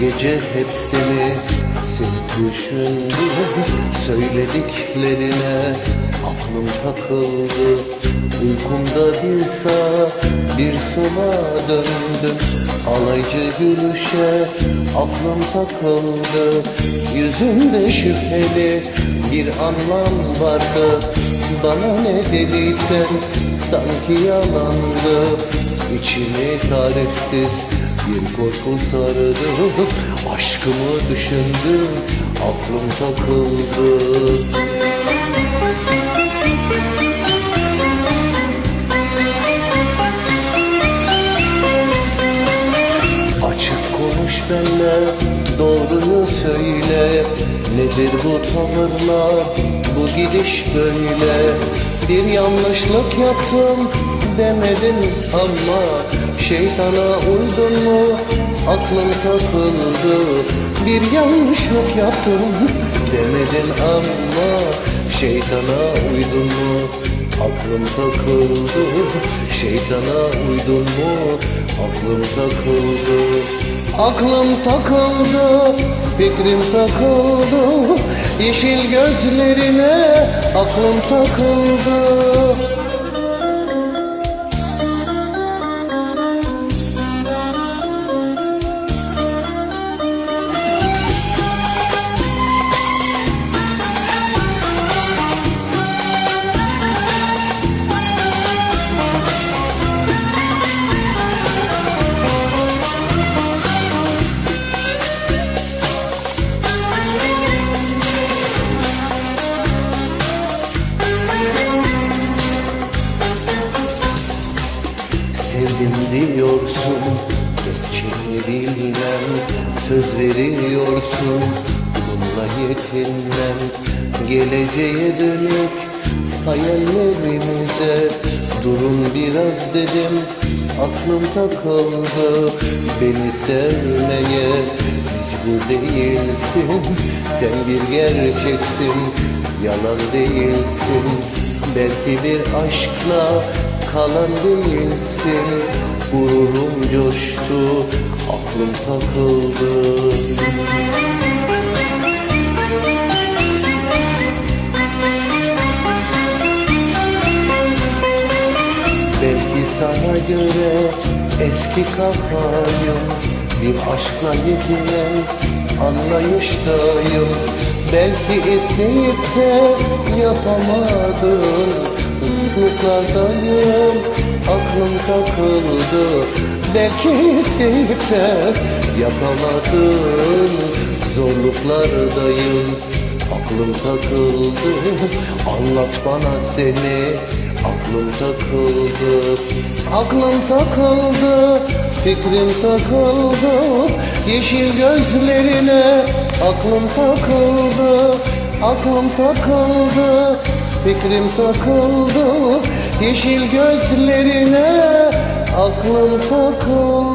gece hepsini seni düşündüm Söylediklerine aklım takıldı. Uykumda bir sağa bir sola döndüm. Alaycı gülüşe aklım takıldı. Yüzünde şüpheli bir anlam vardı. Bana ne dediysen sanki yalandı. İçimi tarifsiz bir korku sardı Aşkımı düşündüm aklım takıldı. Açık konuş benimle doğruyu söyle. Nedir bu tavırlar bu gidiş böyle? Bir yanlışlık yaptım demedin ama Şeytana uydun mu? Aklım takıldı Bir yanlışlık yaptım demedin ama Şeytana uydun mu? Aklım takıldı Şeytana uydun mu? Aklım takıldı Aklım takıldı, fikrim takıldı Yeşil gözlerine aklım takıldı Sevdim diyorsun Geçini bilmem Söz veriyorsun. Bununla yetinmem Geleceğe dönük Hayallerimize. Durun biraz dedim Aklım takıldı. Beni sevmeye Mecbur değilsin. Sen bir gerçeksin Yalan değilsin. Belki bir aşkla kalan değilsin Gururum coştu, aklım takıldı. Belki sana göre eski kafayım. Bir aşkla yetilen anlayıştayım. Belki isteyip de yapamadım Uzunluklardayım aklım takıldı. Belki isteyip de yapamadım Zorluklardayım. Aklım takıldı. Anlat bana seni. Aklım takıldı. Aklım takıldı. Fikrim takıldı. Yeşil gözlerine aklım takıldı Aklım takıldı fikrim takıldı. Yeşil gözlerine aklım takıldı